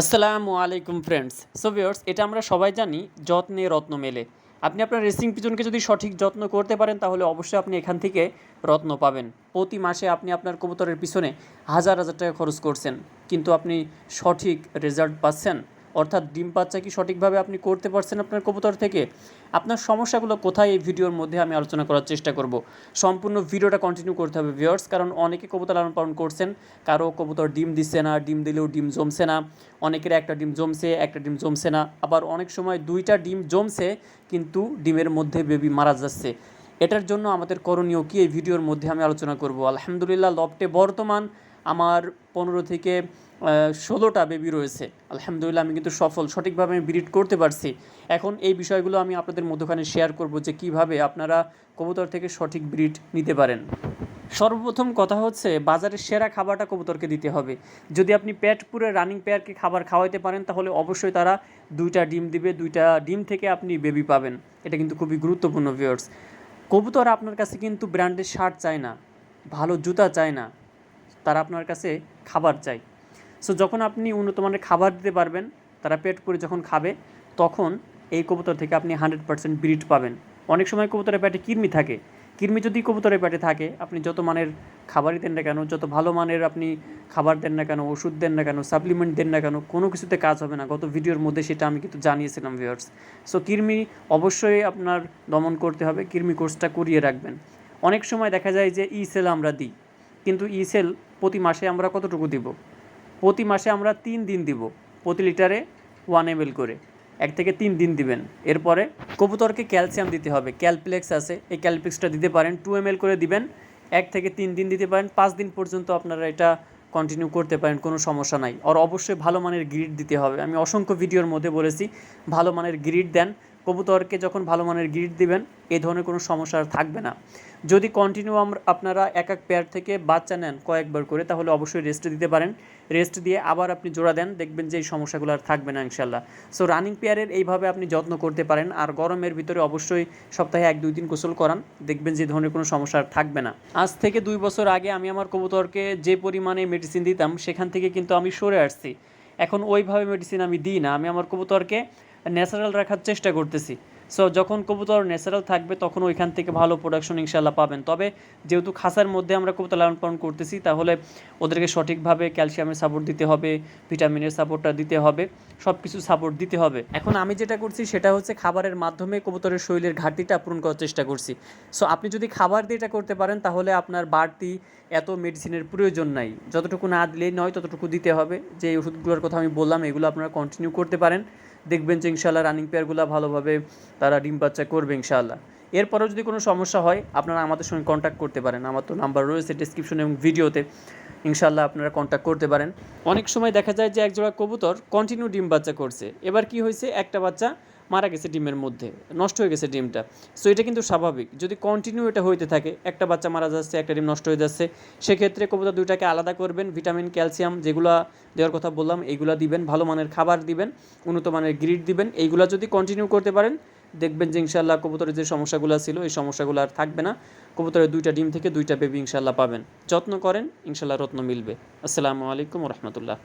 আসসালামু আলাইকুম friends so viewers এটা আমরা সবাই জানি, যত্নে রত্ন মেলে। আপনি আপনার রেসিং পিজনকে যদি সঠিক যত্ন করতে পারেন, তাহলে অবশ্যই আপনি এখান থেকে রত্ন পাবেন। প্রতি মাসে আপনি আপনার কবুতরের পিছনে হাজার হাজার টাকা খরচ করছেন, কিন্তু আপনি সঠিক রেজাল্ট পাচ্ছেন। অর্থাৎ ডিম বাচ্চা কি সঠিকভাবে আপনি করতে পারছেন আপনার কবুতর থেকে? আপনার সমস্যাগুলো কোথায় এই ভিডিওর মধ্যে আমি আলোচনা করার চেষ্টা করব। সম্পূর্ণ ভিডিওটা কন্টিনিউ করতে হবে ভিউয়ার্স কারণ অনেকে কবুতর লালন পালন করছেন, কারও কবুতর ডিম দিচ্ছে না, ডিম দিলেও ডিম জমছে না, অনেকের একটা ডিম জমছে, একটা ডিম জমছে না, আবার অনেক সময় দুইটা ডিম জমছে, কিন্তু ডিমের মধ্যে বেবি মারা যাচ্ছে। এটার জন্য আমাদের করণীয় কি? এই ভিডিওর মধ্যে আমি আলোচনা করব। আলহামদুলিল্লাহ লফটে বর্তমান আমার পনেরো থেকে ষোলোটা বেবি রয়েছে। আলহামদুলিল্লাহ, আমি কিন্তু সফল, সঠিকভাবে আমি ব্রিড করতে পারছি। এখন এই বিষয়গুলো আমি আপনাদের মধ্যখানে শেয়ার করব যে কীভাবে আপনারা কবুতর থেকে সঠিক ব্রিড নিতে পারেন। সর্বপ্রথম কথা হচ্ছে, বাজারের সেরা খাবারটা কবুতরকে দিতে হবে। যদি আপনি পেট পুরে রানিং পেয়ারকে খাবার খাওয়াইতে পারেন, তাহলে অবশ্যই তারা দুইটা ডিম দিবে, দুইটা ডিম থেকে আপনি বেবি পাবেন। এটা কিন্তু খুবই গুরুত্বপূর্ণ ভিউয়ার্স কবুতর আপনার কাছে কিন্তু ব্র্যান্ডের শার্ট চায় না, ভালো জুতা চায় না তারা আপনার কাছে খাবার চায়। সো যখন আপনি উন্নত মানের খাবার দিতে পারবেন, তারা পেট করে যখন খাবে, তখন এই কবুতর থেকে আপনি হান্ড্রেড পার্সেন্ট ব্রিড পাবেন। অনেক সময় কবুতরের পেটে কৃমি থাকে। কৃমি যদি কবুতরের পেটে থাকে, আপনি যত মানের খাবারই দেন না কেন, যত ভালো মানের আপনি খাবার দেন না কেন, ওষুধ দেন না কেন সাপ্লিমেন্ট দেন না কেন, কোনো কিছুতে কাজ হবে না। গত ভিডিওর মধ্যে সেটা আমি কিন্তু জানিয়েছিলাম ভিউয়ার্স সো কৃমি অবশ্যই আপনার দমন করতে হবে, কৃমি কোর্সটা করিয়ে রাখবেন। অনেক সময় দেখা যায় যে ই সেল আমরা দিই। কিন্তু ই সেল প্রতি মাসে আমরা কতটুকু দিব? প্রতি মাসে আমরা তিন দিন দিব প্রতি লিটারে ওয়ান এম করে। এক থেকে তিন দিন দিবেন। এরপরে কবুতরকে ক্যালসিয়াম দিতে হবে। ক্যালপ্লেক্স আছে। এই ক্যালপ্লেক্সটা দিতে পারেন। টু এম করে দিবেন। এক থেকে তিন দিন দিতে পারেন। পাঁচ দিন পর্যন্ত আপনারা এটা কন্টিনিউ করতে পারেন। কোনো সমস্যা নাই। আর অবশ্যই ভালো মানের গ্রিড দিতে হবে। আমি অসংখ্য ভিডিওর মধ্যে বলেছি, ভালো মানের গ্রিড দেন। কবুতরকে যখন ভালো মানের গ্রিড দিবেন এই ধরনের কোনো সমস্যা থাকবে না। যদি কন্টিনিউ আপনারা এক এক পেয়ার থেকে বাচ্চা নেন কয়েকবার করে, তাহলে অবশ্যই রেস্ট দিতে পারেন। রেস্ট দিয়ে আবার আপনি জোড়া দেন, দেখবেন যে এই সমস্যাগুলো আর থাকবে না ইনশাল্লাহ সো রানিং পেয়ারের এইভাবে আপনি যত্ন করতে পারেন, আর গরমের ভিতরে অবশ্যই সপ্তাহে এক দুই দিন গোসল করান, দেখবেন যে ধরনের কোনো সমস্যা আর থাকবে না। আজ থেকে দুই বছর আগে আমি আমার কবুতরকে যে পরিমাণে মেডিসিন দিতাম, সেখান থেকে কিন্তু আমি সরে আসছি। এখন ওইভাবে মেডিসিন আমি দিই না। আমি আমার কবুতরকে ন্যাচারাল রাখার চেষ্টা করতেছি। সো যখন কবুতর ন্যাচারাল থাকবে, তখন ওইখান থেকে ভালো প্রোডাকশন ইনশাল্লাহ পাবেন। তবে যেহেতু খাসার মধ্যে আমরা কবুতর লালন পালন করতেছি, তাহলে ওদেরকে সঠিকভাবে ক্যালসিয়ামের সাপোর্ট দিতে হবে, ভিটামিনের সাপোর্টটা দিতে হবে সব কিছু সাপোর্ট দিতে হবে। এখন আমি যেটা করছি, সেটা হচ্ছে খাবারের মাধ্যমে কবুতরের শরীরের ঘাটতিটা পূরণ করার চেষ্টা করছি। সো আপনি যদি খাবার দিয়ে এটা করতে পারেন, তাহলে আপনার বাড়তি এত মেডিসিনের প্রয়োজন নাই। যতটুকু না দিলেই নয়, ততটুকু দিতে হবে। যে ওষুধগুলোর কথা আমি বললাম, এগুলো আপনারা কন্টিনিউ করতে পারেন। দেখবেন যে ইনশাল্লাহ রানিং পেয়ারগুলো ভালোভাবে তারা ডিম বাচ্চা করবে ইনশাল্লাহ এরপরেও যদি কোনো সমস্যা হয়, আপনারা আমাদের সঙ্গে কন্ট্যাক্ট করতে পারেন। আমার তো নাম্বার রয়েছে ডিসক্রিপশন এবং ভিডিওতে ইনশাল্লাহ আপনারা কন্ট্যাক্ট করতে পারেন। অনেক সময় দেখা যায় যে একজোড়া কবুতর কন্টিনিউ ডিম বাচ্চা করছে। এবার কি হয়েছে? একটা বাচ্চা মারা গেছে ডিমের মধ্যে, নষ্ট হয়ে গেছে ডিমটা। সো এটা কিন্তু স্বাভাবিক। যদি কন্টিনিউ এটা হইতে থাকে, একটা বাচ্চা মারা যাচ্ছে, একটা ডিম নষ্ট হয়ে যাচ্ছে, সেক্ষেত্রে কবুতর দুইটাকে আলাদা করবেন ভিটামিন ক্যালসিয়াম যেগুলো দেওয়ার কথা বললাম এইগুলো দিবেন, ভালো মানের খাবার দিবেন, উন্নত মানের গ্রিড দিবেন, এইগুলো যদি কন্টিনিউ করতে পারেন, দেখবেন যে ইনশাল্লাহ কবুতরের যে সমস্যাগুলো ছিল, এই সমস্যাগুলো আর থাকবে না। কবুতরের দুইটা ডিম থেকে দুইটা বেবি ইনশাল্লাহ পাবেন। যত্ন করেন ইনশাল্লাহ রত্ন মিলবে। আসসালামু আলাইকুম রহমতুল্লাহ।